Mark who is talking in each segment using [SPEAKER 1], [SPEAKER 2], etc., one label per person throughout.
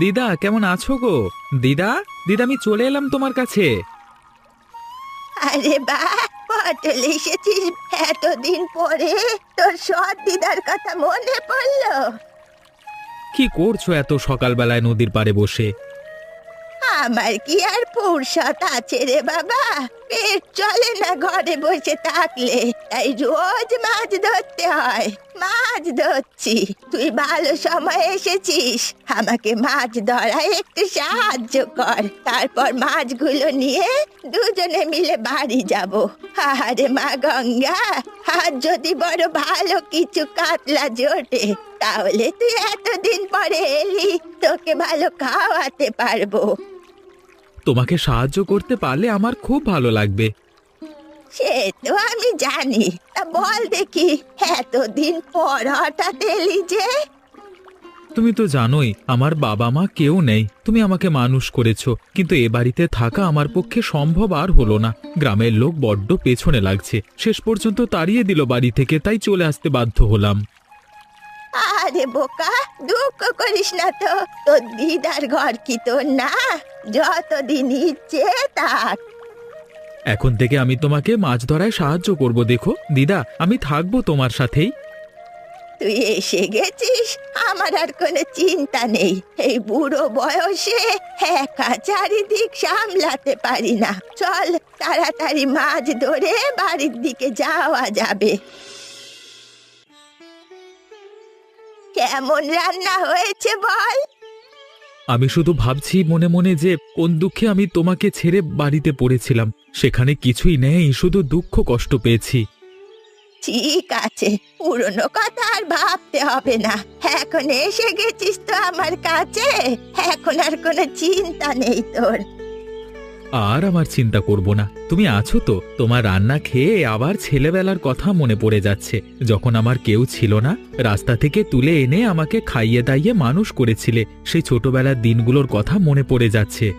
[SPEAKER 1] দিদা কেমন আছো গো? দিদা দিদা আমি চলে এলাম তোমার কাছে।
[SPEAKER 2] আরে বা পটল এসেছিস। এতদিন পরে তোর সৎ দিদার কথা মনে পড়ল।
[SPEAKER 1] কি করছ এত সকালবেলায় নদীর পাড়ে বসে?
[SPEAKER 2] আমার কি আর ফুরসত আছে রে বাবা? পেট চলে না ঘরে বসে থাকলে। তাই রোজ মাছ ধরতে হয়। মাছ ধরছি। তুই ভালো সময় এসেছিস। আমাকে মাছ ধরায় একটু সাহায্য কর। তারপর মাছগুলো নিয়ে দুজনে মিলে বাড়ি যাব। আরে মা গঙ্গা আর যদি বড় ভালো কিছু কাতলা জোটে, তাহলে তুই এতদিন পরে এলি, তোকে ভালো খাওয়াতে পারব।
[SPEAKER 1] তোমাকে সাহায্য করতে পারলে আমার খুব ভালো লাগবে।
[SPEAKER 2] সে তো আমি জানি। তা বল দেখি এতদিন পর হঠাৎ এলি যে?
[SPEAKER 1] তুমি তো জানোই আমার বাবা মা কেউ নেই। তুমি আমাকে মানুষ করেছ কিন্তু এ বাড়িতে থাকা আমার পক্ষে সম্ভব আর হলো না। গ্রামের লোক বড্ড পেছনে লাগছে। শেষ পর্যন্ত তাড়িয়ে দিল বাড়ি থেকে তাই চলে আসতে বাধ্য হলাম।
[SPEAKER 2] আরে বোকা দুঃখ করিস না তো। তোর দিদার ঘর কি তোর না? যতদিন ইচ্ছে থাক
[SPEAKER 1] এখন থেকে আমি তোমাকে মাছ ধরায় সাহায্য করব দেখো। দিদা আমি থাকব তোমার সাথেই।
[SPEAKER 2] তুই এসে গেছিস? আমার আর কোনো চিন্তা নেই। এই বুড়ো বয়সে একা চারিদিক সামলাতে পারি না। চল তাড়াতাড়ি মাছ ধরে বাড়ির দিকে যাওয়া যাবে। কেমন রান্না হয়েছে বল?
[SPEAKER 1] আমি শুধু ভাবছি মনে মনে যে কোন দুঃখে আমি তোমাকে ছেড়ে বাড়িতে পড়েছিলাম। সেখানে কিছুই নেই শুধু দুঃখ কষ্ট পেয়েছি।
[SPEAKER 2] ঠিক আছে পুরনো কথা আর ভাবতে হবে না। এখন এসে গেছিস তো আমার কাছে? এখন আর কোনো চিন্তা নেই তোর।
[SPEAKER 1] আর আমার চিন্তা করব না। তুমি আছো তো? তোমার রান্না খেয়ে আবার ছেলেবেলার কথা মনে পড়ে যাচ্ছে। যখন আমার কেউ ছিল না, রাস্তা থেকে তুলে এনে আমাকে খাইয়ে দাইয়ে মানুষ করেছিলে, সেই ছোটবেলার দিনগুলোর কথা মনে পড়ে যাচ্ছে।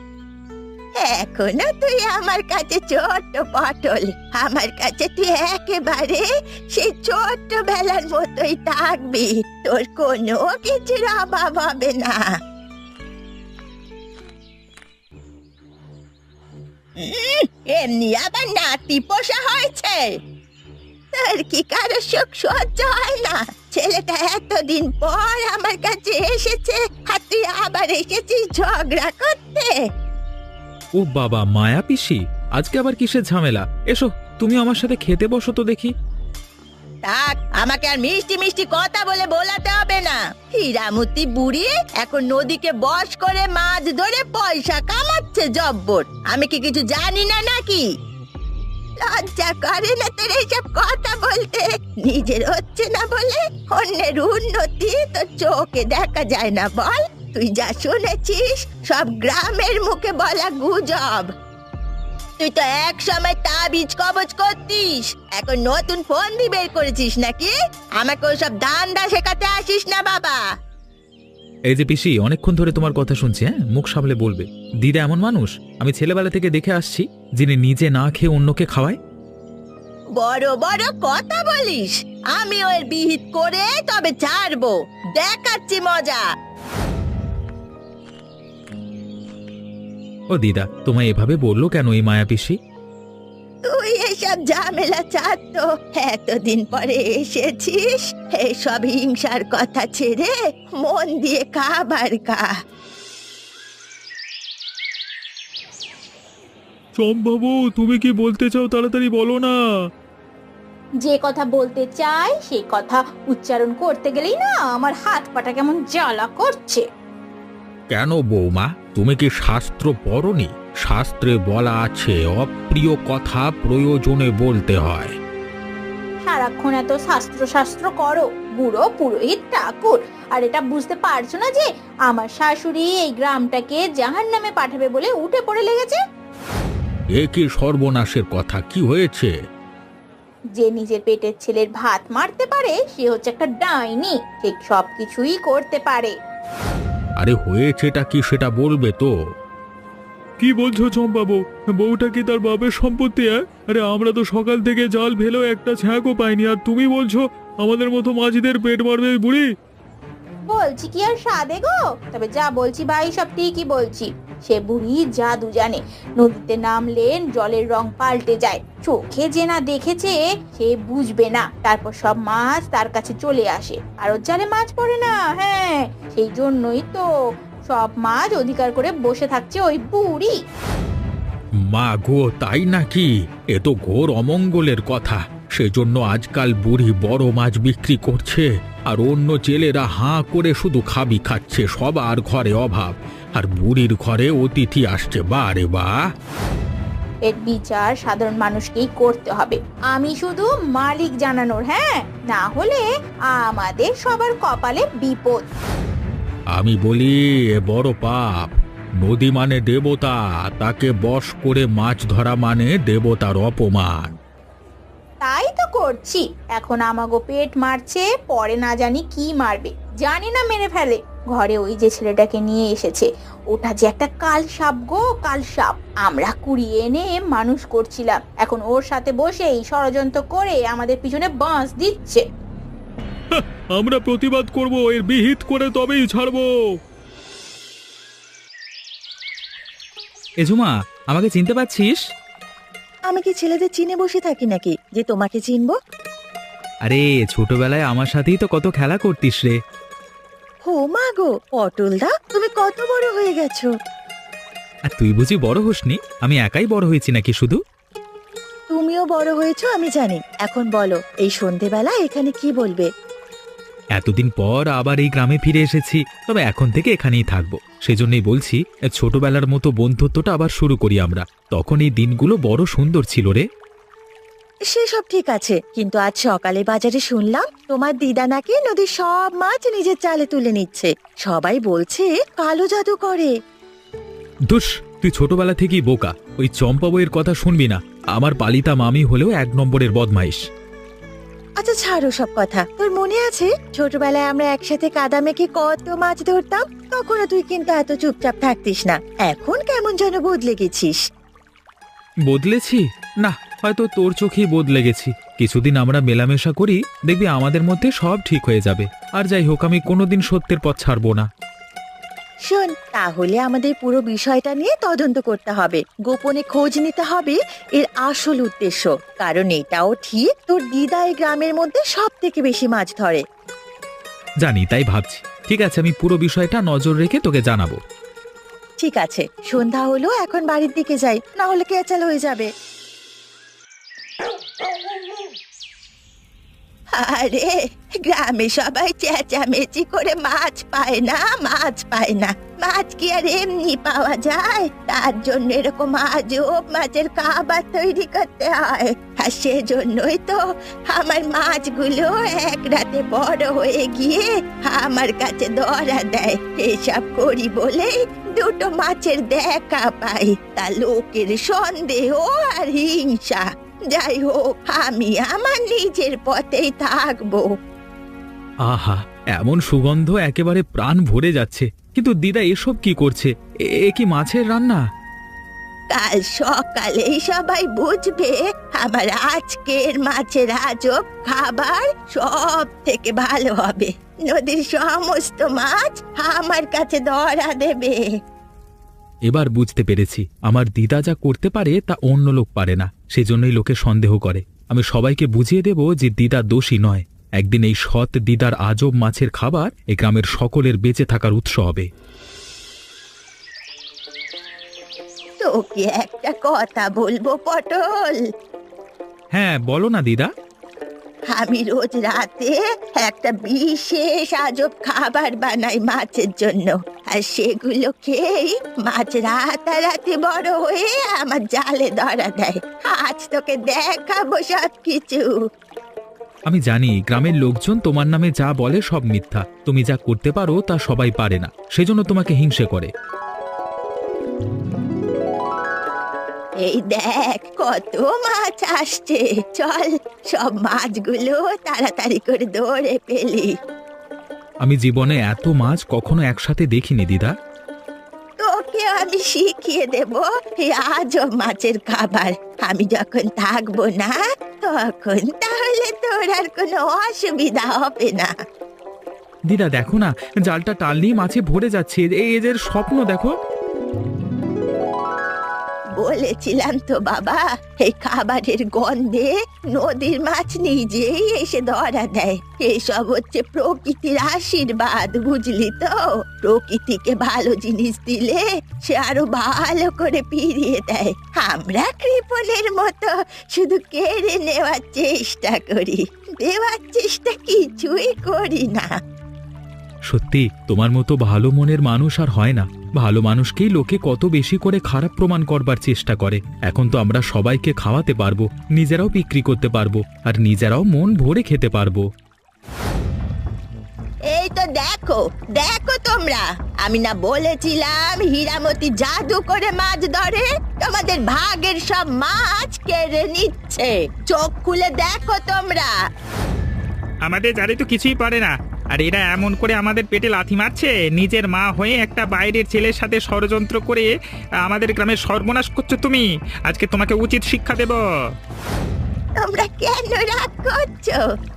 [SPEAKER 2] এখনও তুই আমার কাছে ছোট্ট পটল। আমার কাছে তুই একেবারে সেই ছোট্ট বেলার মতোই থাকবি। তোর কোনো কিছুর অভাব হবে না। উম, এমনি আবার নাতি পোষা হয়েছে। তার কি কারও সুখ সহ্য হয় না। ছেলেটা এতদিন পর আমার কাছে এসেছে আর তুই আবার এসেছিস ঝগড়া করতে।
[SPEAKER 1] ও বাবা মায়া পিসি আজকে আবার কিসের ঝামেলা? এসো তুমি আমার সাথে খেতে বসো তো দেখি।
[SPEAKER 2] থাক, আমাকে আর মিষ্টি মিষ্টি কথা বলে বোলাতে হবে না। হীরামতি বুড়ি, এখন নদীকে বশ করে মাছ ধরে পয়সা কামাচ্ছে জব্বর। আমি কি কিছু জানি না নাকি? লজ্জা করে না তোর এইসব কথা বলতে। নিজের হচ্ছে না বলে অন্যের উন্নতি তোর চোখে দেখা যায় না বল। তুই যা শুনেছিস, সব গ্রামের মুখে বলা গুজব। তুই তো এক সময় তাবিজ কবজ করতিস। এখন নতুন ফোন দি বের করেছিস নাকি? আমাকে ওসব ধান্দা শেখাতে আসিস না বাবা।
[SPEAKER 1] এই যে পিসি অনেকক্ষণ ধরে তোমার কথা শুনছি হ্যাঁ? মুখ সামলে বলবে। দিদা এমন মানুষ? আমি ছেলেবেলা থেকে দেখে আসছি যিনি নিজে না খেয়ে অন্যকে খাওয়ায়।
[SPEAKER 2] বড় বড় কথা বলিস। আমি ওর বিহিত করে তবে ছাড়বো। দেখাচ্ছি মজা।
[SPEAKER 1] ও দিদা তোমায় এভাবে বলল কেন এই মায়া পিসি?
[SPEAKER 2] তুই এসব ঝামেলা চার তো। এতদিন পরে এসেছিস এসব হিংসার কথা ছেড়ে মন দিয়ে খাবার খা।
[SPEAKER 1] সম্ভাবু তুমি কি বলতে চাও তাড়াতাড়ি বলো না।
[SPEAKER 3] যে কথা বলতে চাই সেই কথা উচ্চারণ করতে গেলেই না আমার হাত পাটা কেমন জ্বালা করছে।
[SPEAKER 1] কেন বৌমা? তুমি কি শাস্ত্র পড়নি? শাস্ত্রে বলা আছে অপ্রিয় কথা প্রয়োজনে বলতে হয়।
[SPEAKER 3] সারাক্ষণ এত শাস্ত্র শাস্ত্র করো বুড়ো পুরোহিত ঠাকুর। আর এটা বুঝতে পারছ না যে আমার শাশুড়ি এই গ্রামটাকে জাহান নামে পাঠাবে বলে উঠে পড়ে লেগেছে?
[SPEAKER 1] এ কি সর্বনাশের কথা? কি হয়েছে?
[SPEAKER 3] যে নিজের পেটের ছেলের ভাত মারতে পারে সে হচ্ছে একটা ডাইনি। ঠিক সব কিছুই করতে পারে।
[SPEAKER 1] আরে হয়েছেটা কি সেটা বলবে তো?
[SPEAKER 4] কি বলছো চম্পাবু? বউটা কি তার বাপের সম্পত্তি আরে আমরা তো সকাল থেকে জাল ফেলেও একটা ছ্যাঁকও পাইনি, আর তুমি বলছো আমাদের মতো মাঝিদের পেট মারবে বুড়ি?
[SPEAKER 3] বলছি কি আর সাদে গো? তবে যা বলছি ভাই সব ঠিকই বলছি। সে বুড়ি জাদু জানে, নদীতে নামলেন, জলের রং পাল্টে যায়। চোখে যে না দেখেছে, সে বুঝবে না। তারপর সব মাছ তার কাছে চলে আসে। আর ওর জালে মাছ পড়ে না? হ্যাঁ সেই জন্যই তো সব মাছ অধিকার করে বসে থাকছে ওই বুড়ি।
[SPEAKER 1] মা গো, তাই নাকি? এ তো ঘোর অমঙ্গলের কথা। সেজন্য আজকাল বুড়ি বড় মাছ বিক্রি করছে। আর অন্য জেলেরা হাঁ করে শুধু খাবি খাচ্ছে সবার ঘরে অভাব। আর বুড়ির ঘরে অতিথি আসছে বারে বা।
[SPEAKER 3] এর বিচার সাধারণ মানুষকেই করতে হবে। আমি শুধু মালিক জানানোর হ্যাঁ? না হলে আমাদের সবার কপালে বিপদ।
[SPEAKER 1] আমি বলি এ বড় পাপ। নদী মানে দেবতা তাকে বশ করে মাছ ধরা মানে দেবতার অপমান।
[SPEAKER 3] তাই তো করছি। এখন আমাগো পেট মারছে পরে না জানি কি মারবে। জানি না মেরে ফেলে। ঘরে ওই যে ছেলেটাকে নিয়ে এসেছে। ওটা যে একটা কাল সাপ গো কাল সাপ। আমরা কুড়িয়ে এনে মানুষ করছিলাম। এখন ওর সাথে বসেই ষড়যন্ত্র করে আমাদের পিছনে বাঁশ দিচ্ছে।
[SPEAKER 4] আমরা প্রতিবাদ করব এর বিহিত করে তবেই ছাড়বো।
[SPEAKER 1] এ ঝুমা আমাকে চিনতে পারছিস
[SPEAKER 2] আমি কি ছেলেদের চিনে বসে থাকি নাকি যে তোমাকে চিনবো?
[SPEAKER 1] আরে ছোটবেলায় আমার সাথেই তো কত খেলা করতিস রে।
[SPEAKER 2] হো মা গো পটলদা তুমি কত বড় হয়ে গেছো।
[SPEAKER 1] আর তুই বুঝি বড় হোসনি? আমি একাই বড় হয়েছি নাকি শুধু?
[SPEAKER 2] তুমিও বড় হয়েছো আমি জানি। এখন বলো এই সন্ধেবেলা এখানে কি বলবে?
[SPEAKER 1] এতদিন পর আবার এই গ্রামে ফিরে এসেছি তবে এখন থেকে এখানেই থাকব। সেজন্যই বলছি ছোটবেলার মতো বন্ধুত্বটা আবার শুরু করি আমরা। তখন এই দিনগুলো বড় সুন্দর ছিল রে।
[SPEAKER 2] সেসব ঠিক আছে কিন্তু আজ সকালে বাজারে শুনলাম তোমার দিদা নাকি নদীর সব মাছ নিজের চালে তুলে নিচ্ছে। সবাই বলছে কালো জাদু করে।
[SPEAKER 1] দুস তুই ছোটবেলা থেকেই বোকা। ওই চম্পা বইয়ের কথা শুনবি না। আমার পালিতা মামি হলেও এক নম্বরের বদমাইশ।
[SPEAKER 2] আচ্ছা ছাড়ো সব কথা। তোর মনে আছে, ছোটবেলায় আমরা একসাথে কাদা মেখে কত মাছ ধরতাম? তখনও তুই কিন্তু এত চুপচাপ থাকতিস না। এখন কেমন যেন বদলে গেছিস।
[SPEAKER 1] বদলেছি? না, হয়তো তোর চোখেই বদলে গেছি। কিছুদিন আমরা মেলামেশা করি, দেখবি আমাদের মধ্যে সব ঠিক হয়ে যাবে। আর যাই হোক, আমি কোনোদিন সত্যের পথ ছাড়বো না।
[SPEAKER 2] শোন তাহলে আমাদের পুরো বিষয়টা নিয়ে তদন্ত করতে হবে। গোপনে খোঁজ নিতে হবে এর আসল উদ্দেশ্য কারণ এটাও ঠিক তোর দিদা এই গ্রামের মধ্যে সব থেকে বেশি মাছ ধরে।
[SPEAKER 1] জানি তাই ভাবছি। ঠিক আছে আমি পুরো বিষয়টা নজর রেখে তোকে জানাব।
[SPEAKER 2] ঠিক আছে সন্ধ্যা হলো এখন বাড়ির দিকে যাই না হলে কেচাল হয়ে যাবে। আরে, গ্রামে সবাই চেঁচামেচি করে মাছ পায় না, মাছ পায় না। মাছ কি আর এমনি পাওয়া যায়? তার জন্য এরকম আজব মাছের খাবার তৈরি করতে হয়। আর সেজন্যই তো আমার মাছগুলো এক রাতে বড় হয়ে গিয়ে আমার কাছে ধরা দেয়। এসব করি বলেই দুটো মাছের দেখা পাই। তা লোকের সন্দেহ আর হিংসা। যাই হোক আমি আমার নিজের পথেই থাকব।
[SPEAKER 1] আহা এমন সুগন্ধ একেবারে প্রাণ ভরে যাচ্ছে। কিন্তু দিদা এসব কি করছে? এ এ কি মাছের রান্না?
[SPEAKER 2] কাল সকালেই সবাই বুঝবে আমার আজকের মাছের আজব খাবার সব থেকে ভালো হবে। নদীর সমস্ত মাছ আমার কাছে ধরা দেবে।
[SPEAKER 1] এবার বুঝতে পেরেছি আমার দিদা যা করতে পারে তা অন্য লোক পারে না সেজন্যই লোকে সন্দেহ করে। আমি সবাইকে বুঝিয়ে দেব যে দিদা দোষী নয়। একদিন এই সৎ দিদার আজব মাছের খাবার এই গ্রামের সকলের বেঁচে থাকার উৎস হবে।
[SPEAKER 2] তোকে একটা কথা বলব পটল।
[SPEAKER 1] হ্যাঁ বলো না দিদা।
[SPEAKER 2] আমি রোজ রাতে একটা বিশেষ আজব খাবার বানাই মাছের জন্য। আর সেগুলো খেয়েই মাছ রাতারাতি বড় হয়ে আমার জালে ধরা দেয়। আজ তোকে দেখাবো সব কিছু
[SPEAKER 1] আমি জানি গ্রামের লোকজন তোমার নামে যা বলে সব মিথ্যা। তুমি যা করতে পারো তা সবাই পারে না। সেজন্য তোমাকে হিংসে করে।
[SPEAKER 2] এই দেখ কত মাছ আসছে। চল সব মাছগুলো তাড়াতাড়ি করে ধরে ফেলি।
[SPEAKER 1] আমি জীবনে এত মাছ কখনো একসাথে দেখিনি দিদা।
[SPEAKER 2] তোকে আমি শিখিয়ে দেব আজব মাছের খাবার। আমি যখন থাকব না তখন তাহলে তোর আর কোনো অসুবিধা হবে না।
[SPEAKER 1] দিদা দেখো না জালটা টানলেই মাছে ভরে যাচ্ছে। এই এদের স্বপ্ন দেখো।
[SPEAKER 2] বলেছিলাম তো বাবা, এই খাবারের গন্ধে নদীর মাছ নিজেই এসে ধরা দেয়। এসব হচ্ছে প্রকৃতির আশীর্বাদ, বুঝলি তো? প্রকৃতিকে ভালো জিনিস দিলে সে আরও ভালো করে ফিরিয়ে দেয়। আমরা কৃপণের মতো শুধু কেড়ে নেওয়ার চেষ্টা করি। দেওয়ার চেষ্টা কিছুই করি না।
[SPEAKER 1] সত্যি তোমার মতো ভালো মনের মানুষ আর হয় না। ভালো মানুষকেই লোকে কত বেশি করে খারাপ প্রমাণ করবার চেষ্টা করে। এখন তো আমরা সবাইকে খাওয়াতে পারব নিজেরাও বিক্রি করতে পারব আর নিজেরাও মন ভরে খেতে পারব।
[SPEAKER 2] এই তো দেখো দেখো তোমরা। আমি না বলেছিলাম হীরামতি জাদু করে মাছ ধরে তোমাদের ভাগের সব মাছ কেড়ে নিচ্ছে। চোখ খুলে দেখো তোমরা।
[SPEAKER 5] আমাদের জারে তো কিছুই পারে না। আর এরা এমন করে আমাদের পেটে লাথি মারছে। নিজের মা হয়ে একটা বাইরের ছেলের সাথে ষড়যন্ত্র করে আমাদের গ্রামের সর্বনাশ করছ তুমি। আজকে তোমাকে উচিত শিক্ষা দেব।
[SPEAKER 2] তোমরা কেন রাগ করছ?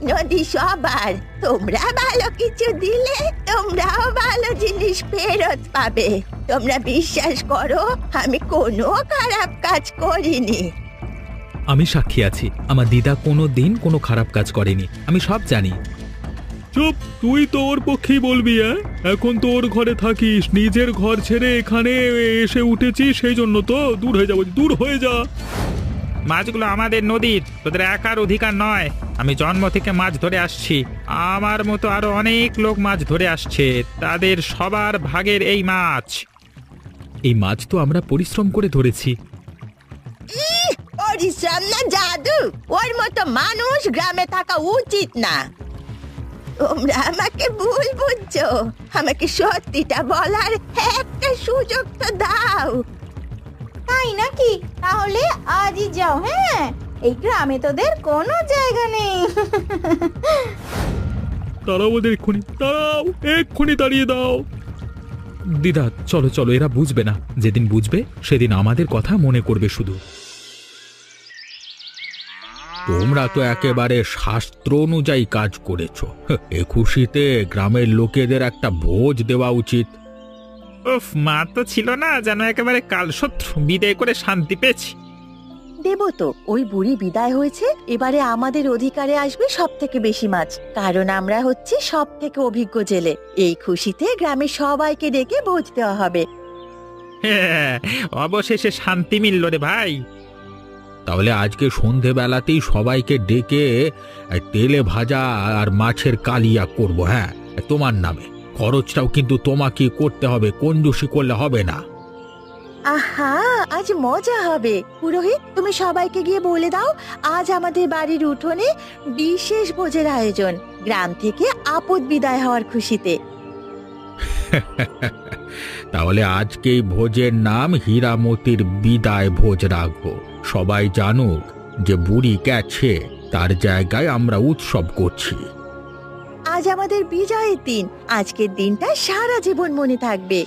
[SPEAKER 2] নদী সবার। তোমরা ভালো কিছু দিলে তোমরাও ভালো জিনিস ফেরত পাবে। তোমরা বিশ্বাস করো আমি কোনো খারাপ কাজ করিনি।
[SPEAKER 1] আমি সাক্ষী আছি। আমার দিদা কোনো দিন কোনো খারাপ কাজ করেনি। আমি সব জানি।
[SPEAKER 4] চুপ তুই তো ওর পক্ষেই বলবি হ্যাঁ এখন তো ওর ঘরে থাকিস নিজের ঘর ছেড়ে এখানে এসে উঠেছিস সেই জন্য তো দূর হয়ে যাব দূর হয়ে যা।
[SPEAKER 5] মাছগুলো আমাদের নদীর তোদের একার অধিকার নয়। আমি জন্ম থেকে মাছ ধরে আসছি আমার মতো আরও অনেক লোক মাছ ধরে আসছে তাদের সবার ভাগের এই মাছ।
[SPEAKER 1] এই মাছ তো আমরা পরিশ্রম করে ধরেছি।
[SPEAKER 2] পরিশ্রম না জাদু ওর মতো মানুষ গ্রামে থাকা উচিত না। তোমরা আমাকে ভুল বুঝছ। আমাকে সত্যিটা বলার একটা সুযোগ তো দাও।
[SPEAKER 3] তাই নাকি? তাহলে আজই যাও হ্যাঁ? এই গ্রামে তোদের কোনো জায়গা নেই।
[SPEAKER 4] তারাও ওদের এক্ষুনি তারাও এক্ষুনি তাড়িয়ে দাও।
[SPEAKER 1] দিদা চলো চলো এরা বুঝবে না। যেদিন বুঝবে সেদিন আমাদের কথা মনে করবে শুধু। তোমরা তো একেবারে শাস্ত্র অনুযায়ী কাজ করেছ। এ খুশিতে গ্রামের লোকেদের একটা ভোজ দেওয়া উচিত।
[SPEAKER 5] উফ মা তো ছিল না যেন একেবারে কালশত্রু। বিদায় করে শান্তি পেয়েছি।
[SPEAKER 2] দেব তো ওই বুড়ি বিদায় হয়েছে এবারে আমাদের অধিকারে আসবে সব থেকে বেশি মাছ কারণ আমরা হচ্ছে সব থেকে অভিজ্ঞ জেলে। এই খুশিতে গ্রামের সবাইকে ডেকে ভোজ দেওয়া হবে।
[SPEAKER 5] হ্যাঁ, অবশেষে শান্তি মিলল রে ভাই।
[SPEAKER 1] তাহলে আজকে সন্ধেবেলাতেই সবাইকে ডেকে এই তেলে ভাজা আর মাছের কালিয়া করব হ্যাঁ? তোমার নামে। খরচটাও কিন্তু তোমাকে করতে হবে কঞ্জুসি করলে হবে না।
[SPEAKER 2] আহা আজ মজা হবে। পুরোহিত তুমি সবাইকে গিয়ে বলে দাও আজ আমাদের বাড়ির উঠোনে বিশেষ ভোজের আয়োজন। গ্রাম থেকে আপদ বিদায় হওয়ার খুশিতে।
[SPEAKER 1] তাহলে আজকেই ভোজের নাম হীরামতির বিদায় ভোজ রাখব। সবাই জানুক যে বুড়ি গেছে তার জায়গায় আমরা উৎসব করছি।
[SPEAKER 2] আজ আমাদের বিজয়ের দিন। আজকের দিনটা সারা জীবন মনে থাকবে।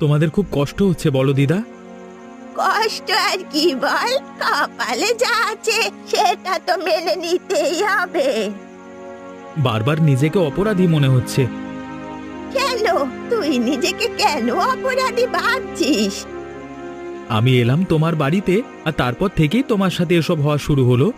[SPEAKER 1] তোমাদের খুব কষ্ট হচ্ছে বলো দিদা।
[SPEAKER 2] কষ্ট আর কি বল? কপালে যা আছে সেটা তো মেনে নিতেই হবে।
[SPEAKER 1] বারবার নিজেকে অপরাধী মনে হচ্ছে।
[SPEAKER 2] কেন? তুই নিজেকে কেন অপরাধী ভাবছিস?
[SPEAKER 1] আমি এলাম তোমার বাড়িতে আর তারপর থেকেই তোমার সাথে এসব হওয়া শুরু হলো।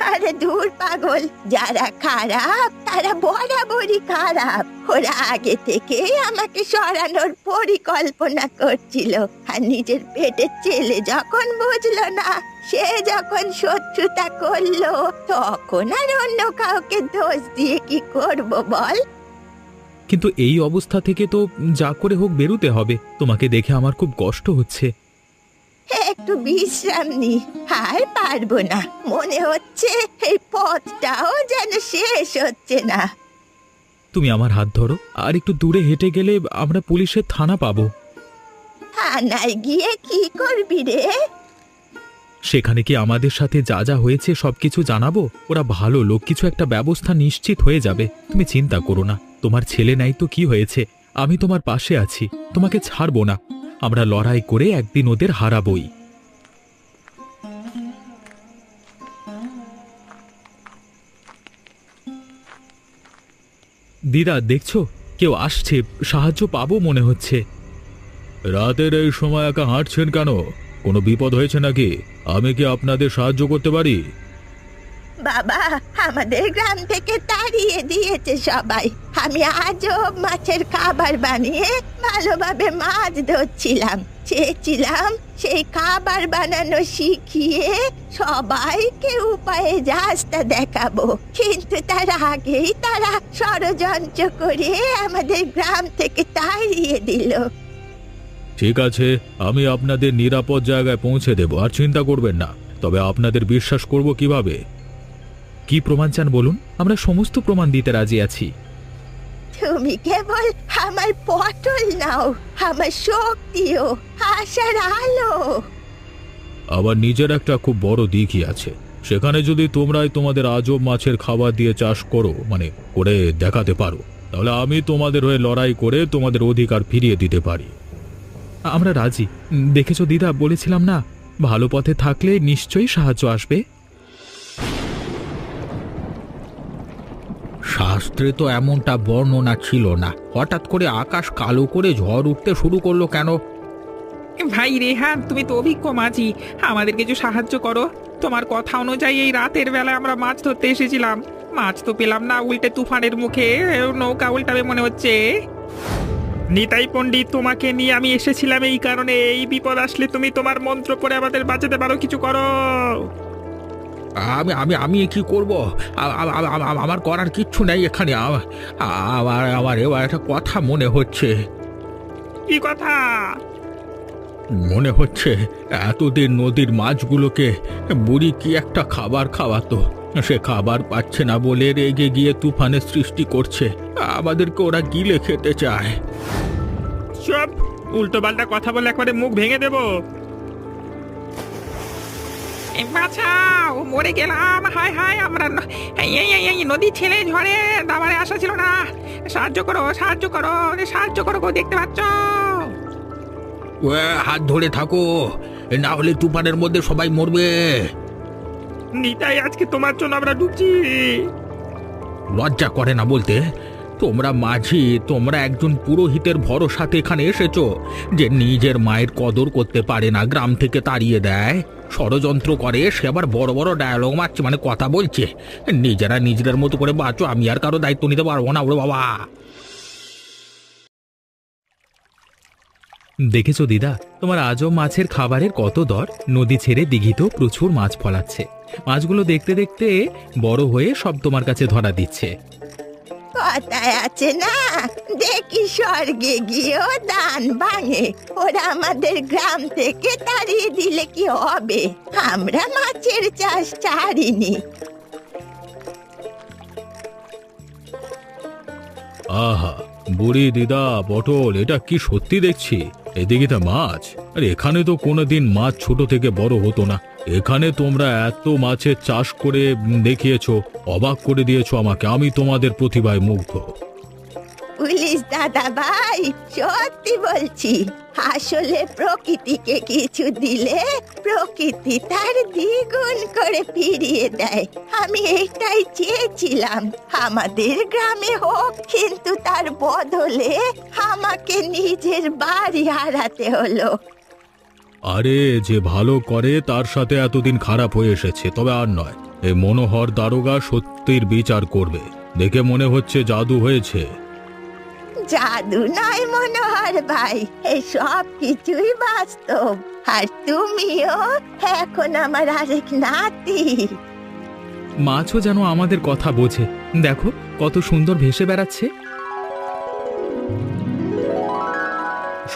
[SPEAKER 2] আরে দূর পাগল যারা খারাপ তারা বরাবরই খারাপ। ওরা আগে থেকে আমাকে সরানোর পরিকল্পনা করছিল আর নিজের পেটের ছেলে যখন বুঝলো না সে যখন শত্রুতা করল তখন আর অন্য কাউকে দোষ দিয়ে কি করব বল?
[SPEAKER 1] কিন্তু এই অবস্থা থেকে তো যা করে হোক বেরোতে হবে। তোমাকে দেখে আমার খুব কষ্ট হচ্ছে।
[SPEAKER 2] একটু বিশ্রাম নি। আর পারব না। মনে হচ্ছে এই পথটাও যেন শেষ হচ্ছে না।
[SPEAKER 1] তুমি আমার হাত ধরো। আর একটু দূরে হেঁটে গেলে আমরা পুলিশের থানা পাবো।
[SPEAKER 2] থানায় গিয়ে কি করবি রে?
[SPEAKER 1] সেখানে কি আমাদের সাথে যা যা হয়েছে সবকিছু জানাব? ওরা ভালো লোক। কিছু একটা ব্যবস্থা নিশ্চিত হয়ে যাবে। তুমি চিন্তা করো না। তোমার ছেলে নাই তো কি হয়েছে? আমি তোমার পাশে আছি, তোমাকে ছাড়বো না। আমরা লড়াই করে একদিন ওদের হারাবই।
[SPEAKER 6] দিদা, দেখছ? কেউ আসছে, সাহায্য পাবো মনে হচ্ছে।
[SPEAKER 1] রাতের এই সময় একা হাঁটছেন কেন? কোনো বিপদ হয়েছে নাকি? আমি কি আপনাদের সাহায্য করতে পারি?
[SPEAKER 2] বাবা, আমাদের গ্রাম থেকে তাড়িয়ে দিয়েছে সবাই। আমি আজও মাছের খাবার বানিয়ে ভালোভাবে মাছ ধরছিলাম। চেয়েছিলাম সেই খাবার বানানো শিখিয়ে সবাইকে উপায়ে রাস্তা দেখাবো। কিন্তু তার আগেই তারা ষড়যন্ত্র করে আমাদের গ্রাম থেকে তাড়িয়ে দিল।
[SPEAKER 1] ঠিক আছে, আমি আপনাদের নিরাপদ জায়গায় পৌঁছে দেব, আর চিন্তা করবেন না। তবে আপনাদের বিশ্বাস করব কীভাবে?
[SPEAKER 6] কি প্রমাণ চান বলুন? আমরা সমস্ত প্রমাণ দিতে রাজি আছি।
[SPEAKER 2] তুমি কেবল আমার পটল নাও আমার শক্তিও আশার আলো।
[SPEAKER 1] আবার নিজের একটা খুব বড় দিকই আছে। সেখানে যদি তোমরাই তোমাদের আজব মাছের খাবার দিয়ে চাষ করো মানে করে দেখাতে পারো তাহলে আমি তোমাদের হয়ে লড়াই করে তোমাদের অধিকার ফিরিয়ে দিতে পারি।
[SPEAKER 6] আমরা রাজি। দেখেছ দিদা বলেছিলাম না ভালো পথে থাকলে নিশ্চয়ই সাহায্য আসবে।
[SPEAKER 7] শাস্ত্রে তো এমনটা বর্ণনা ছিল না। হঠাৎ করে আকাশ কালো করে ঝড় উঠতে শুরু করল কেন?
[SPEAKER 5] ভাই রেহান, তুমি তো অভিজ্ঞ মাঝি। আমাদের কিছু সাহায্য করো। তোমার কথা অনুযায়ী এই রাতের বেলায় আমরা মাছ ধরতে এসেছিলাম। মাছ তো পেলাম না উল্টে তুফানের মুখে। নৌকা উল্টাবে মনে হচ্ছে। নিতাই পণ্ডিত, তোমাকে নিয়ে আমি এসেছিলাম এই কারণে। এই বিপদ আসলে তুমি তোমার মন্ত্র পড়ে আমাদের বাঁচাতে পারো, কিছু করো।
[SPEAKER 7] আমি আমি আমি কি করব? আমার করার কিচ্ছু নেই এখানে। আমার আমার এবার একটা কথা মনে হচ্ছে।
[SPEAKER 5] কি কথা?
[SPEAKER 7] মনে হচ্ছে এতদিন নদীর মাছগুলোকে বুড়ি কি একটা খাবার খাওয়াতো। সে খাবার পাচ্ছে না বলে রেগে গিয়ে তুফানের সৃষ্টি করছে। আমাদেরকে ওরা গিলে খেতে চায়।
[SPEAKER 5] সব উল্টো পাল্টা কথা বলে একবারে মুখ ভেঙে দেবো। বাঁচাও মরে গেলাম। হায় হায় আমরা ন- এই এই এই এই নদী ছেলে ঝড়ে দাবারে আসা ছিল না। সাহায্য করো সাহায্য করো এ সাহায্য করো গো দেখতে পাচ্ছ?
[SPEAKER 7] হাত ধরে থাকো না হলে তুফানের মধ্যে সবাই মরবে।
[SPEAKER 5] নিতাই আজকে তোমার জন্য আমরা ঢুকছি
[SPEAKER 7] লজ্জা করে না বলতে তোমরা মাঝি, তোমরা একজন পুরোহিতের ভরসাতে এখানে এসেছ, যে নিজের মায়ের কদর করতে পারে না, গ্রাম থেকে তাড়িয়ে দেয়। ষড়যন্ত্র করে, সে আবার বড় বড় ডায়লগ মারছে মানে কথা বলছে। নিজেরা নিজেদের মতো করে বাঁচো, আমি আর কারও দায়িত্ব নিতে পারব না, ওরে বাবা।
[SPEAKER 6] দেখেছ দিদা, তোমার আজও মাছের খাবারের কত দর? নদী ছেড়ে দিঘিতেও প্রচুর মাছ ফলাচ্ছে। মাছগুলো দেখতে দেখতে বড় হয়ে সব তোমার কাছে ধরা দিচ্ছে।
[SPEAKER 2] কথায় আছে না দেখি স্বর্গে গিয়েও দান ভাঙে। ওরা আমাদের গ্রাম থেকে তাড়িয়ে দিলে কি হবে? আমরা মাছের চাষ ছাড়িনি।
[SPEAKER 1] আহা, বুড়ি দিদা, পটল, এটা কি সত্যি দেখছি? এদিকে তো মাছ, আর এখানে তো কোনোদিন মাছ ছোট থেকে বড় হতো না। এখানে তোমরা এত মাছের চাষ করে দেখিয়েছো, অবাক করে দিয়েছ আমাকে। আমি তোমাদের প্রতিভায় মুগ্ধ।
[SPEAKER 2] পুলিশ দাদা ভাই, সত্যি বলছি, আসলে প্রকৃতিকে কিছু দিলে প্রকৃতি তার দ্বিগুণ করে ফিরিয়ে দেয়। আমি এটাই চেয়েছিলাম, আমাদের গ্রামে হোক, কিন্তু তার বদলে আমাকে নিজের বাড়ি হারাতে হলো।
[SPEAKER 1] আরে যে ভালো করে তার সাথে এতদিন খারাপ হয়ে এসেছে তবে আর নয়। এই মনোহর দারোগা সত্যির বিচার করবে। দেখে মনে হচ্ছে জাদু হয়েছে।
[SPEAKER 2] জাদু নয় মনোহর ভাই এই সব কিছুই বাস্তব। আর তুমিও এখন আমার আরেক নাতি।
[SPEAKER 6] মাছও যেন আমাদের কথা বোঝে। দেখো কত সুন্দর ভেসে বেড়াচ্ছে।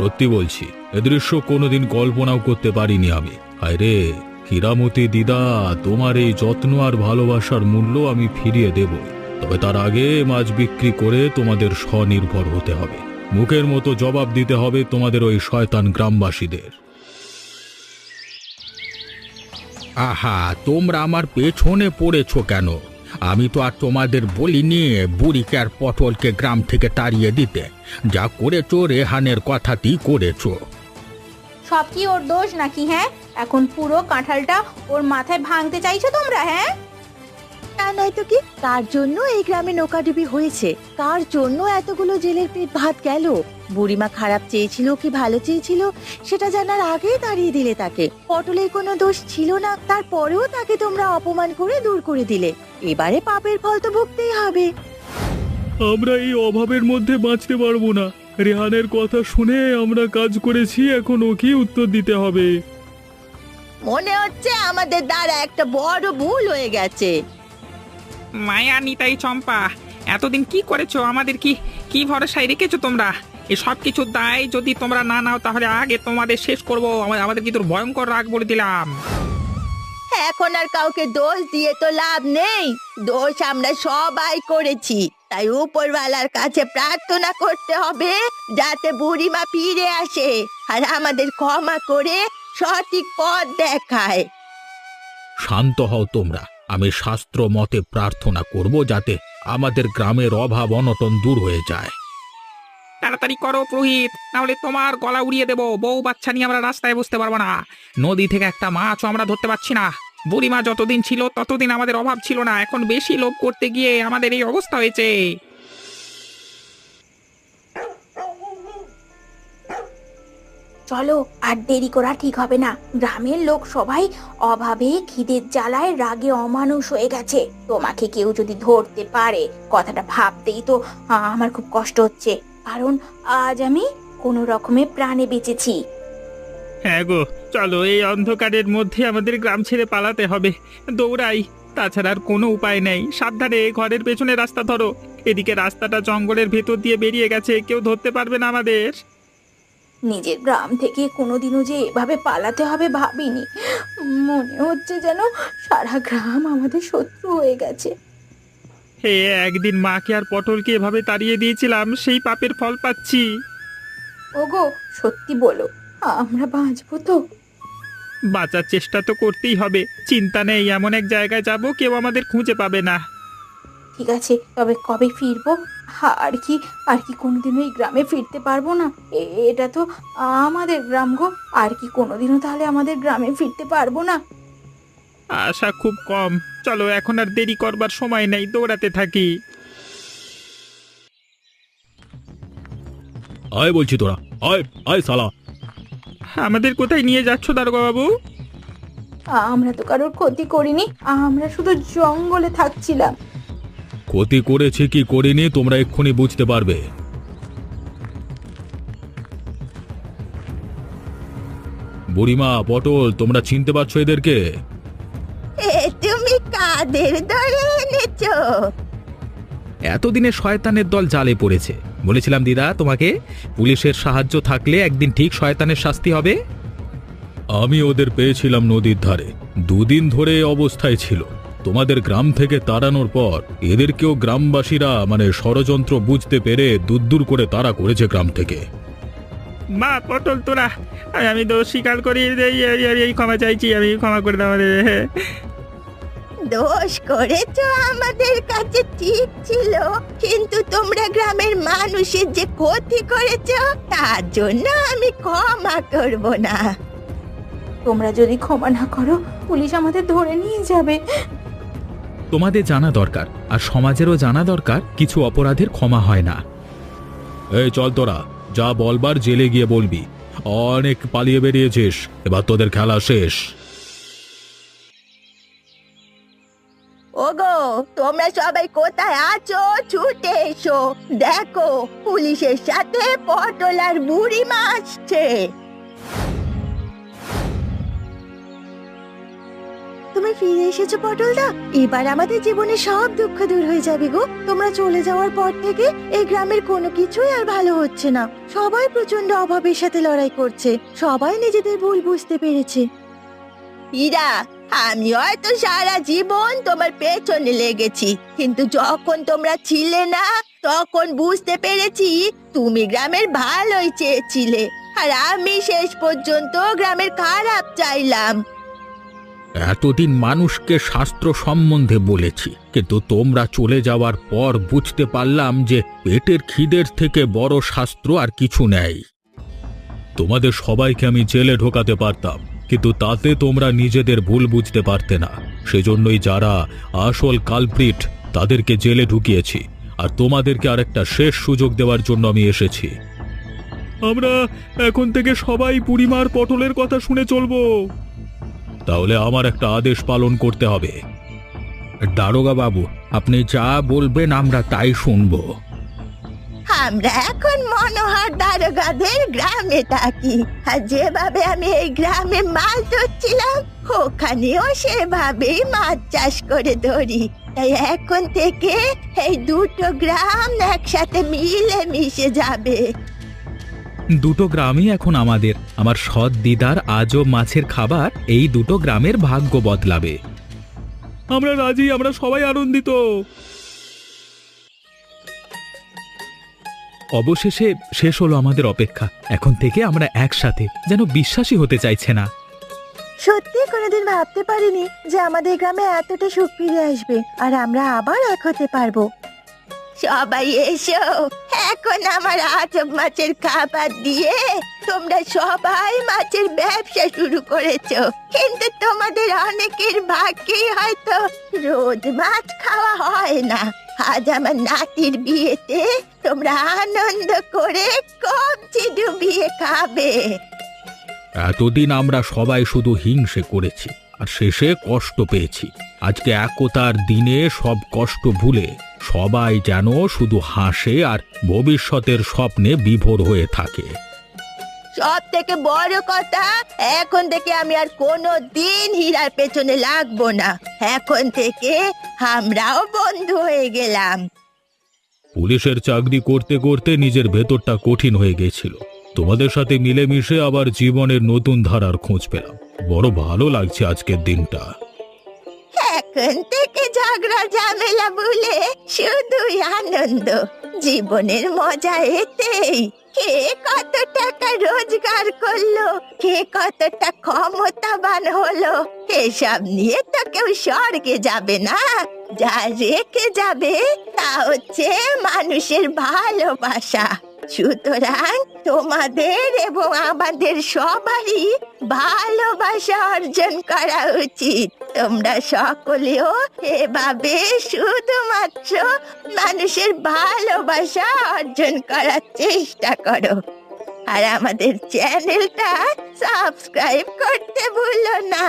[SPEAKER 1] সত্যি বলছি, এ দৃশ্য কোনোদিন কল্পনাও করতে পারিনি আমি। হায় রে হীরামতি দিদা, তোমার এই যত্ন আর ভালোবাসার মূল্য আমি ফিরিয়ে দেব। তবে তার আগে মাছ বিক্রি করে তোমাদের স্বনির্ভর হতে হবে। মুখের মতো জবাব দিতে হবে তোমাদের ওই শয়তান গ্রামবাসীদের।
[SPEAKER 7] আহা, তোমরা আমার পেছনে পড়েছো কেন? আমি তো আর তোমাদের বলিনি বুড়িকে আর পটলকে গ্রাম থেকে তাড়িয়ে দিতে। যা করেছ, রেহানের কথাতেই করেছ।
[SPEAKER 3] সব কি ওর দোষ নাকি হ্যাঁ? এখন পুরো কাঁঠালটা ওর মাথায় ভাঙতে চাইছো তোমরা হ্যাঁ?
[SPEAKER 2] তা নয় তো কি? কার জন্য এই গ্রামে নৌকাডুবি হয়েছে। কার জন্য এতগুলো জেলের পেট ভাত গেল? বুড়িমা খারাপ চেয়েছিল কি ভালো চেয়েছিল সেটা জানার আগেই দাঁড়িয়ে দিলে তাকে। পটলের কোনো দোষ ছিল না তারপরেও তাকে তোমরা অপমান করে দূর করে দিলে। এবারে পাপের ফল তো ভুগতেই হবে।
[SPEAKER 4] আমরা এই অভাবের মধ্যে বাঁচতে পারব না। রেহানের কথা শুনে আমরা কাজ করেছি এখন ওকে উত্তর দিতে হবে।
[SPEAKER 2] মনে হচ্ছে আমাদের দ্বারা একটা বড় ভুল হয়ে গেছে।
[SPEAKER 5] মায়া নিতাই চম্পা এতদিন কি করেছ? আমাদের কি কি ভরসায় রেখেছো তোমরা? এ সব কিছু দায় যদি তোমরা না নাও তাহলে আগে তোমাদের শেষ করব। আমা- আমাদের কিন্তু ভয়ঙ্কর রাগ বলে দিলাম?
[SPEAKER 2] এখন আর কাউকে দোষ দিয়ে তো লাভ নেই। দোষ আমরা সবাই করেছি। তাই উপরওয়ালার কাছে প্রার্থনা করতে হবে যাতে বুড়িমা ফিরে আসে আর আমাদের ক্ষমা করে সঠিক পথ দেখায়।
[SPEAKER 7] শান্ত হও তোমরা। আমি শাস্ত্র মতে প্রার্থনা করব যাতে আমাদের গ্রামের অভাব অনটন দূর হয়ে যায়।
[SPEAKER 5] তাড়াতাড়ি করো পুরোহিত, নাহলে তোমার গলা উড়িয়ে দেবো। বউ বাচ্চা নিয়ে আমরা রাস্তায় বসতে পারব না। নদী থেকে একটা মাছও আমরা ধরতে পারছি না। বুড়িমা যতদিন ছিল, ততদিন আমাদের অভাব ছিল না। এখন বেশি লোভ করতে গিয়ে আমাদের এই অবস্থা হয়েছে।
[SPEAKER 3] চলো, আর দেরি করা ঠিক হবে না। গ্রামের লোক সবাই অভাবে খিদের জ্বালায় রাগে অমানুষ হয়ে গেছে। তোমাকে কেউ যদি ধরতে পারে, কথাটা ভাবতেই তো আমার খুব কষ্ট হচ্ছে। কারণ আজ আমি কোনো রকমে প্রাণে বেঁচেছি।
[SPEAKER 5] হ্যাঁ গো, চলো, এই অন্ধকারের মধ্যে আমাদের গ্রাম ছেড়ে পালাতে হবে। দৌড়াই। তাছাড়া আর কোনো উপায় নেই। সাবধানে ঘরের পেছনে রাস্তা ধরো। এদিকে রাস্তাটা জঙ্গলের ভেতর দিয়ে বেরিয়ে গেছে। কেউ ধরতে পারবে না আমাদের।
[SPEAKER 3] নিজের গ্রাম থেকে কোনোদিনও যে এভাবে পালাতে হবে ভাবিনি। মনে হচ্ছে যেন সারা গ্রাম আমাদের শত্রু হয়ে গেছে।
[SPEAKER 5] হে একদিন মাকে আর পটলকে এভাবে তাড়িয়ে দিয়েছিলাম সেই পাপের ফল পাচ্ছি।
[SPEAKER 3] ওগো সত্যি বলো আমরা বাঁচবো তো?
[SPEAKER 5] বাঁচার চেষ্টা তো করতেই হবে। চিন্তা নেই এমন এক জায়গায় যাব কেউ আমাদের খুঁজে পাবে না।
[SPEAKER 3] ঠিক আছে তবে কবে ফিরবো? আর কি আর কি কোনোদিনও এই গ্রামে ফিরতে পারব না। এটা তো আমাদের গ্রাম গো। আর কি কোনোদিনও তাহলে আমাদের গ্রামে ফিরতে পারব না।
[SPEAKER 5] আশা খুব কম। চলো এখন আর দেরি করবার সময় নেই দৌড়াতে থাকি।
[SPEAKER 4] আয় বলছি তোরা আয় আয় সালা।
[SPEAKER 5] আমাদের কোথায় নিয়ে যাচ্ছ দারোগা বাবু
[SPEAKER 3] আমরা তো কারোর ক্ষতি করিনি আমরা শুধু জঙ্গলে থাকছিলাম।
[SPEAKER 4] ক্ষতি করেছে কি করিনি তোমরা এক্ষুনি বুঝতে পারবে। বুড়িমা পটল তোমরা চিনতে পারছ এদেরকে?
[SPEAKER 2] এ তুমি কাদের ধরে এনেছো?
[SPEAKER 1] এতদিনে শয়তানের দল জালে পড়েছে। বলেছিলাম দিদা তোমাকে পুলিশের সাহায্য থাকলে একদিন ঠিক শয়তানের শাস্তি হবে?
[SPEAKER 4] আমি ওদের পেয়েছিলাম নদীর ধারে। দুদিন ধরে অবস্থায় ছিল। তোমাদের গ্রাম থেকে তাড়ানোর পর এদেরকেও গ্রামবাসীরা মানে ষড়যন্ত্র বুঝতে পেরে দূর করে তাড়া করেছে গ্রাম থেকে।
[SPEAKER 5] মা পটল তোরা আরে আমি দোষ স্বীকার করি এই- এই- এই- এই- এই ক্ষমা চাইছি আমি ক্ষমা করে দাও আমাদের।
[SPEAKER 2] দোষ করেছ আমাদের কাছে ঠিক ছিল। কিন্তু তোমরা গ্রামের মানুষের যে ক্ষতি করেছ তার জন্য আমি ক্ষমা করব না।
[SPEAKER 3] তোমরা যদি ক্ষমা না করো পুলিশ আমাদের ধরে নিয়ে যাবে।
[SPEAKER 1] তোমাদের জানা দরকার আর সমাজেরও জানা দরকার কিছু অপরাধের ক্ষমা হয় না।
[SPEAKER 4] এই চল তোরা যা বলবার জেলে গিয়ে বলবি। অনেক পালিয়ে বেরিয়েছিস এবার তোদের খেলা শেষ।
[SPEAKER 2] ওগো তোমরা সবাই কোথায় আছো? ছুটে এসো। দেখো পুলিশের সাথে পটল আর বুড়িমা আসছে তুমি ফিরে এসেছ পটলদা? এবার আমাদের জীবনে সব দুঃখ দূর হয়ে যাবে গো। তোমরা চলে যাওয়ার পর থেকে এই গ্রামের কোনো কিছুই আর ভালো হচ্ছে না। সবাই প্রচণ্ড অভাবের সাথে লড়াই করছে। সবাই নিজেদের ভুল বুঝতে পেরেছে। ইরা আমি হয়তো সারা জীবন তোমার পেছনে লেগেছি। কিন্তু যখন তোমরা ছিলে না, তখন বুঝতে পেরেছি তুমি গ্রামের ভালোই চেয়েছিলে। আর আমি শেষ পর্যন্ত গ্রামের খারাপ চাইলাম।
[SPEAKER 7] এতদিন মানুষকে শাস্ত্র সম্বন্ধে বলেছি, কিন্তু তোমরা চলে যাওয়ার পর বুঝতে পারলাম যে পেটের খিদের থেকে বড় শাস্ত্র আর কিছু নেই।
[SPEAKER 4] তোমাদের সবাইকে আমি জেলে ঢোকাতে পারতাম, কিন্তু তাতে তোমরা নিজেদের ভুল বুঝতে পারতে না। সেজন্যই যারা আসল কালপ্রিট, তাদেরকে জেলে ঢুকিয়েছি, আর তোমাদেরকে আরেকটা শেষ সুযোগ দেওয়ার জন্য আমি এসেছি। আমরা এখন থেকে সবাই বুড়িমার পটলের কথা শুনে চলবো। তাহলে আমার একটা আদেশ পালন করতে হবে।
[SPEAKER 7] দারোগা বাবু, আপনি যা বলবেন আমরা তাই শুনব।
[SPEAKER 2] আমরা এখন মনোহর দারোগাদের গ্রামে থাকি। আর যেভাবে আমি এই গ্রামে মাছ ধরছিলাম, ওখানেও সেভাবেই মাছ চাষ করে ধরি। তাই এখন থেকে এই দুটো গ্রাম একসাথে মিলে মিশে যাবে।
[SPEAKER 1] দুটো গ্রামই এখন আমাদের। আমার সৎ দিদার আজও মাছের খাবার এই দুটো গ্রামের ভাগ্য বদলাবে।
[SPEAKER 4] আমরা রাজি, আমরা সবাই আনন্দিত।
[SPEAKER 1] অবশেষে শেষ হলো আমাদের অপেক্ষা। এখন থেকে আমরা একসাথে, যেন বিশ্বাসই হতে চাইছে না।
[SPEAKER 2] সত্যি কোনোদিন ভাবতে পারিনি যে আমাদের গ্রামে এতটা সুখ ফিরে আসবে, আর আমরা আবার এক হতে পারব। সবাই এসো। এখন আমার আজব মাছের খাবার দিয়ে তোমরা সবাই মাছের ব্যবসা শুরু করেছ। কিন্তু তোমাদের অনেকের ভাগ্যেই হয়তো রোজ মাছ খাওয়া হয় না। আজ আমার নাতির বিয়েতে তোমরা আনন্দ করে কবজি ডুবিয়ে খাবে।
[SPEAKER 7] এতদিন আমরা সবাই শুধু হিংসে করেছি, আর শেষে কষ্ট পেয়েছি। আজকে একতার দিনে সব কষ্ট ভুলে সবাই যেন শুধু হাসে আর ভবিষ্যতের স্বপ্নে বিভোর হয়ে থাকে।
[SPEAKER 2] সব থেকে বড় কথা এখন থেকে আমি আর কোনো দিন হীরার পেছনে লাগবো না। এখন থেকে আমরাও বন্ধু হয়ে গেলাম।
[SPEAKER 4] পুলিশের চাকরি করতে করতে নিজের ভেতরটা কঠিন হয়ে গেছিল। তোমাদের সাথে মিলেমিশে আবার জীবনের নতুন ধারার খোঁজ পেলাম। বড় ভালো লাগছে আজকের দিনটা।
[SPEAKER 2] এখন থেকে ঝগড়া, ঝামেলা বলে শুধুই আনন্দ। জীবনের মজা এতেই। কে কত টাকা রোজগার করল? কে কতটা ক্ষমতাবান হলো? এসব নিয়ে তো কেউ স্বর্গে যাবে না। যা রেখে যাবে, তা হচ্ছে মানুষের ভালোবাসা। সুতরাং তোমাদের এবং আমাদের সবারই ভালোবাসা অর্জন করা উচিত। তোমরা সকলেও এভাবে শুধুমাত্র মানুষের ভালোবাসা অর্জন করার চেষ্টা করো। আর আমাদের চ্যানেলটা সাবস্ক্রাইব করতে ভুলো না।